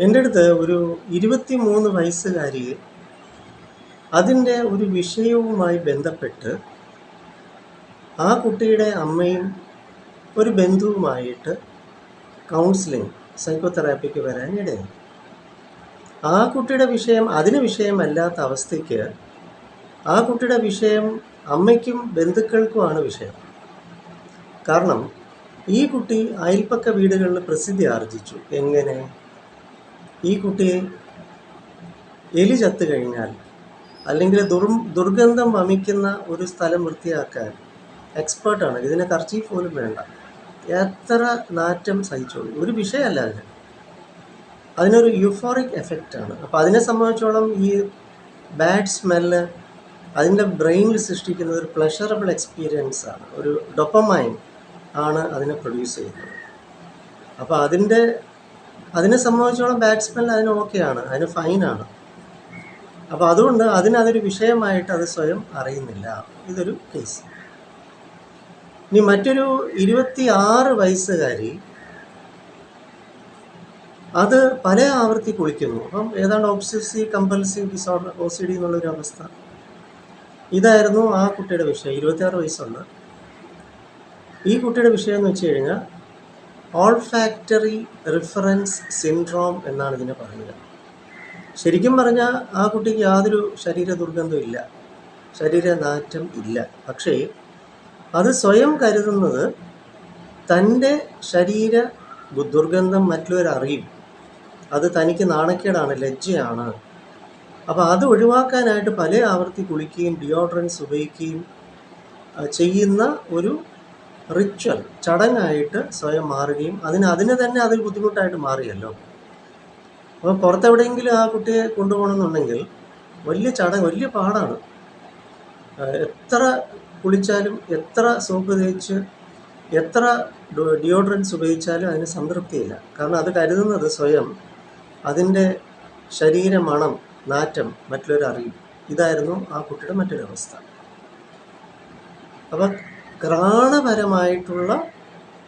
എന്റെ അടുത്ത് ഒരു ഇരുപത്തി മൂന്ന് വയസ്സുകാരി അതിന്റെ ഒരു വിഷയവുമായി ബന്ധപ്പെട്ട് ആ കുട്ടിയുടെ അമ്മയും ഒരു ബന്ധുവുമായിട്ട് കൗൺസിലിംഗ് സൈക്കോതെറാപ്പിക്ക് വരാൻ ഇടയായി. ആ കുട്ടിയുടെ വിഷയം അതിന് വിഷയമല്ലാത്ത അവസ്ഥയ്ക്ക് ആ കുട്ടിയുടെ വിഷയം അമ്മയ്ക്കും ബന്ധുക്കൾക്കുമാണ് വിഷയം. കാരണം ഈ കുട്ടി അയൽപ്പക്ക വീടുകളിൽ പ്രസിദ്ധി ആർജിച്ചു. എങ്ങനെ? ഈ കുട്ടിയെ എലി ചത്തു കഴിഞ്ഞാൽ അല്ലെങ്കിൽ ദുർ ദുർഗന്ധം വമിക്കുന്ന ഒരു സ്ഥലം വൃത്തിയാക്കാൻ എക്സ്പേർട്ടാണ് ഇതിന് കർച്ചീഫ് പോലും വേണ്ട. എത്ര നാറ്റം സഹിച്ചോളൂ. ഒരു വിഷയമല്ല അതിന്. അതിനൊരു യുഫോറിക് എഫക്റ്റാണ് അപ്പോൾ അതിനെ സംബന്ധിച്ചോളം ഈ ബാഡ് സ്മെല്ല് അതിന്റെ ബ്രെയിനിൽ സൃഷ്ടിക്കുന്ന ഒരു പ്ലഷറബിൾ എക്സ്പീരിയൻസ് ആണ്. ഒരു ഡൊപ്പമൈൻ ആണ് അതിനെ പ്രൊഡ്യൂസ് ചെയ്യുന്നത്. അപ്പോൾ അതിന്റെ അതിനെ സംബന്ധിച്ചോളം ബാറ്റ്സ്മാൻ അതിന് ഓക്കെയാണ് അതിന് ഫൈനാണ് അപ്പോൾ അതുകൊണ്ട് അതിനതൊരു വിഷയമായിട്ട് അത് സ്വയം അറിയുന്നില്ല. ഇതൊരു കേസ് ഇനി മറ്റൊരു ഇരുപത്തി ആറ് വയസ്സുകാരി അത് പല ആവർത്തി കുളിക്കുന്നു. അപ്പം ഏതാണ്ട് obsessive compulsive disorder O C D എന്നുള്ളൊരു അവസ്ഥ. ഇതായിരുന്നു ആ കുട്ടിയുടെ വിഷയം. ഇരുപത്തിയാറ് വയസ്സുള്ള ഈ കുട്ടിയുടെ വിഷയം എന്ന് വെച്ച് കഴിഞ്ഞാൽ ഓൾ ഫാക്ടറി റിഫറൻസ് സിൻഡ്രോം എന്നാണ് ഇതിനെ പറയുന്നത്. ശരിക്കും പറഞ്ഞാൽ ആ കുട്ടിക്ക് യാതൊരു ശരീര ദുർഗന്ധവും ഇല്ല. ശരീരനാറ്റം ഇല്ല. പക്ഷേ അത് സ്വയം കരുതുന്നത് തന്റെ ശരീര ദുർഗന്ധം മറ്റുള്ളവരറിയും അത് തനിക്ക് നാണക്കേടാണ് ലജ്ജയാണ്. അപ്പോൾ അത് ഒഴിവാക്കാനായിട്ട് പല ആവർത്തി കുളിക്കുകയും ഡിയോഡ്രൻസ് ഉപയോഗിക്കുകയും ചെയ്യുന്ന ഒരു റിച്വൽ ചടങ്ങായിട്ട് സ്വയം മാറുകയും അതിന് അതിന് തന്നെ അതിൽ ബുദ്ധിമുട്ടായിട്ട് മാറിയല്ലോ. അപ്പോൾ പുറത്തെവിടെയെങ്കിലും ആ കുട്ടിയെ കൊണ്ടുപോകണമെന്നുണ്ടെങ്കിൽ വലിയ ചടങ്ങ് വലിയ പാടാണ്. എത്ര കുളിച്ചാലും എത്ര സോപ്പ് തേച്ച് എത്ര ഡിയോഡ്രൻസ് ഉപയോഗിച്ചാലും അതിന് സംതൃപ്തിയില്ല. കാരണം അത് കരുതുന്നത് സ്വയം അതിന്റെ ശരീര മണം നാറ്റം മറ്റുള്ളവരറിയും. ഇതായിരുന്നു ആ കുട്ടിയുടെ മറ്റൊരവസ്ഥ. അപ്പം ഘ്രാണപരമായിട്ടുള്ള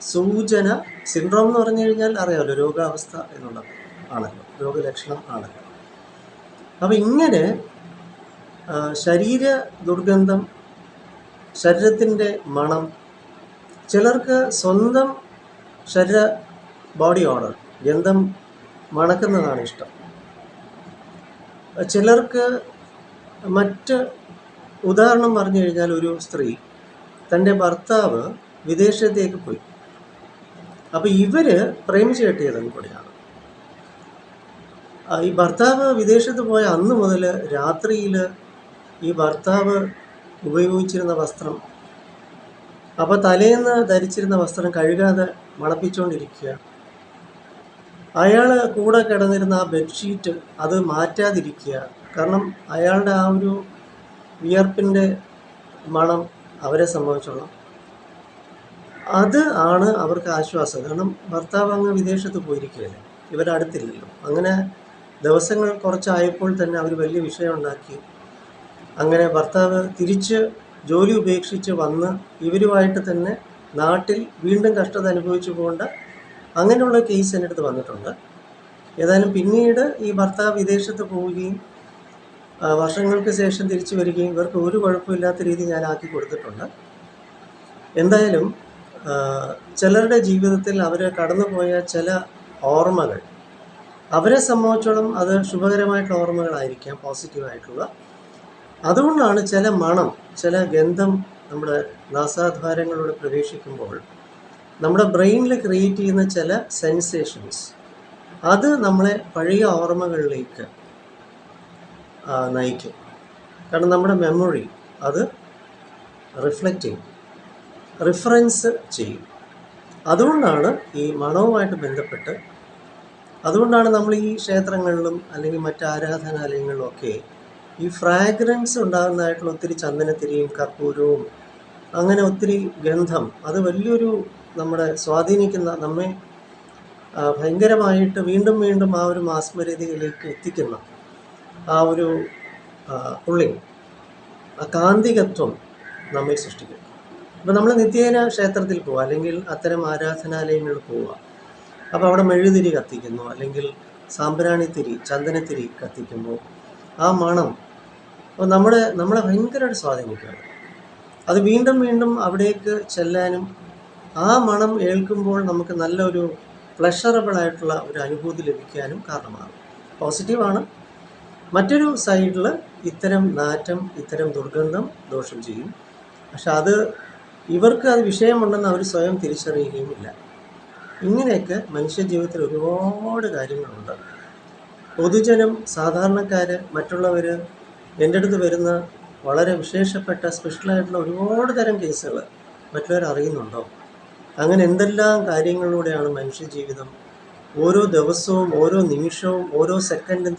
സൂചന സിൻഡ്രോം എന്ന് പറഞ്ഞു കഴിഞ്ഞാൽ അറിയാമല്ലോ രോഗാവസ്ഥ എന്നുള്ളത് ആണല്ലോ രോഗലക്ഷണം ആണല്ലോ. അപ്പം ഇങ്ങനെ ശരീര ദുർഗന്ധം ശരീരത്തിന്റെ മണം ചിലർക്ക് സ്വന്തം ശരീര ബോഡി ഓർഡർ ഗന്ധം മണക്കുന്നതാണ് ഇഷ്ടം. ചിലർക്ക് മറ്റ് ഉദാഹരണം പറഞ്ഞു കഴിഞ്ഞാൽ ഒരു സ്ത്രീ തന്റെ ഭർത്താവ് വിദേശത്തേക്ക് പോയി. അപ്പോൾ ഇവർ പ്രേമിച്ച് കെട്ടിയതും കൂടിയാണ് ഈ ഭർത്താവ് വിദേശത്ത് പോയ അന്ന് മുതൽ രാത്രിയിൽ ഈ ഭർത്താവ് ഉപയോഗിച്ചിരുന്ന വസ്ത്രം അപ്പോൾ തലേന്ന് ധരിച്ചിരുന്ന വസ്ത്രം കഴുകാതെ മണപ്പിച്ചുകൊണ്ടിരിക്കുക അയാൾ കൂടെ കിടന്നിരുന്ന ആ ബെഡ്ഷീറ്റ് അത് മാറ്റാതിരിക്കുക. കാരണം അയാളുടെ ആ ഒരു വിയർപ്പിന്റെ മണം അവരെ സംബന്ധിച്ചോളം. അത് ആണ് അവർക്ക് ആശ്വാസം. കാരണം ഭർത്താവ് അങ്ങ് വിദേശത്ത് പോയിരിക്കുകയല്ലേ? ഇവരടുത്തില്ലല്ലോ അങ്ങനെ ദിവസങ്ങൾ കുറച്ചായപ്പോൾ തന്നെ അവർ വലിയ വിഷയം ഉണ്ടാക്കി. അങ്ങനെ ഭർത്താവ് തിരിച്ച് ജോലി ഉപേക്ഷിച്ച് വന്ന് ഇവരുമായിട്ട് തന്നെ നാട്ടിൽ വീണ്ടും കഷ്ടത അനുഭവിച്ചു പോകേണ്ട അങ്ങനെയുള്ള കേസ് എന്റെ അടുത്ത് വന്നിട്ടുണ്ട്. ഏതായാലും പിന്നീട് ഈ ഭർത്താവ് വിദേശത്ത് പോവുകയും വർഷങ്ങൾക്ക് ശേഷം തിരിച്ചു വരികയും ഇവർക്ക് ഒരു കുഴപ്പമില്ലാത്ത രീതി ഞാൻ ആക്കി കൊടുത്തിട്ടുണ്ട്. എന്തായാലും ചിലരുടെ ജീവിതത്തിൽ അവർ കടന്നുപോയ ചില ഓർമ്മകൾ അവരെ സംബന്ധിച്ചോളം അത് ശുഭകരമായിട്ടുള്ള ഓർമ്മകളായിരിക്കാം പോസിറ്റീവായിട്ടുള്ള. അതുകൊണ്ടാണ് ചില മണം ചില ഗന്ധം നമ്മുടെ നാസാദ്വാരങ്ങളിലൂടെ പ്രവേശിക്കുമ്പോൾ നമ്മുടെ ബ്രെയിനിൽ ക്രിയേറ്റ് ചെയ്യുന്ന ചില സെൻസേഷൻസ് അത് നമ്മളെ പഴയ ഓർമ്മകളിലേക്ക് നയിക്കും കാരണം നമ്മുടെ മെമ്മറി അത് റിഫ്ലക്റ്റ് ചെയ്യും. റിഫറൻസ് ചെയ്യും. അതുകൊണ്ടാണ് ഈ മണവുമായിട്ട് ബന്ധപ്പെട്ട് അതുകൊണ്ടാണ് നമ്മൾ ഈ ക്ഷേത്രങ്ങളിലും അല്ലെങ്കിൽ മറ്റ് ആരാധനാലയങ്ങളിലും ഒക്കെ ഈ ഫ്രാഗ്രൻസ് ഉണ്ടാകുന്നതായിട്ടുള്ള ഒത്തിരി ചന്ദനത്തിരിയും കർപ്പൂരവും അങ്ങനെ ഒത്തിരി ഗന്ധം അത് വലിയൊരു നമ്മുടെ സ്വാധീനിക്കുന്ന നമ്മെ ഭയങ്കരമായിട്ട് വീണ്ടും വീണ്ടും ആ ഒരു മാസ്മര്യതയിലേക്ക് എത്തിക്കുന്ന ആ ഒരു പുള്ളിങ് ആ കാന്തികത്വം നമ്മെ സൃഷ്ടിക്കും. അപ്പോൾ നമ്മൾ നിത്യേന ക്ഷേത്രത്തിൽ പോവുക അല്ലെങ്കിൽ അത്തരം ആരാധനാലയങ്ങളിൽ പോവുക അപ്പോൾ അവിടെ മെഴുതിരി കത്തിക്കുന്നു അല്ലെങ്കിൽ സാമ്പ്രാണിത്തിരി ചന്ദനത്തിരി കത്തിക്കുന്നു. ആ മണം അപ്പോൾ നമ്മുടെ നമ്മളെ ഭയങ്കരമായിട്ട് സ്വാധീനിക്കുകയാണ്. അത് വീണ്ടും വീണ്ടും അവിടേക്ക് ചെല്ലാനും ആ മണം ഏൽക്കുമ്പോൾ നമുക്ക് നല്ലൊരു പ്ലഷറബിൾ ആയിട്ടുള്ള ഒരു അനുഭൂതി ലഭിക്കാനും കാരണമാണ് പോസിറ്റീവാണ് മറ്റൊരു സൈഡിൽ ഇത്തരം നാറ്റം ഇത്തരം ദുർഗന്ധം ദോഷം ചെയ്യും. പക്ഷെ അത് ഇവർക്ക് അത് വിഷയമുണ്ടെന്ന് അവർ സ്വയം തിരിച്ചറിയുകയുമില്ല. ഇങ്ങനെയൊക്കെ മനുഷ്യ ജീവിതത്തിൽ ഒരുപാട് കാര്യങ്ങളുണ്ട്. പൊതുജനം സാധാരണക്കാർ മറ്റുള്ളവർ എന്റെ അടുത്ത് വരുന്ന വളരെ വിശേഷപ്പെട്ട സ്പെഷ്യലായിട്ടുള്ള ഒരുപാട് തരം കേസുകൾ മറ്റുള്ളവർ അറിയുന്നുണ്ടോ? അങ്ങനെ എന്തെല്ലാം കാര്യങ്ങളിലൂടെയാണ് മനുഷ്യജീവിതം ഓരോ ദിവസവും ഓരോ നിമിഷവും ഓരോ സെക്കൻഡും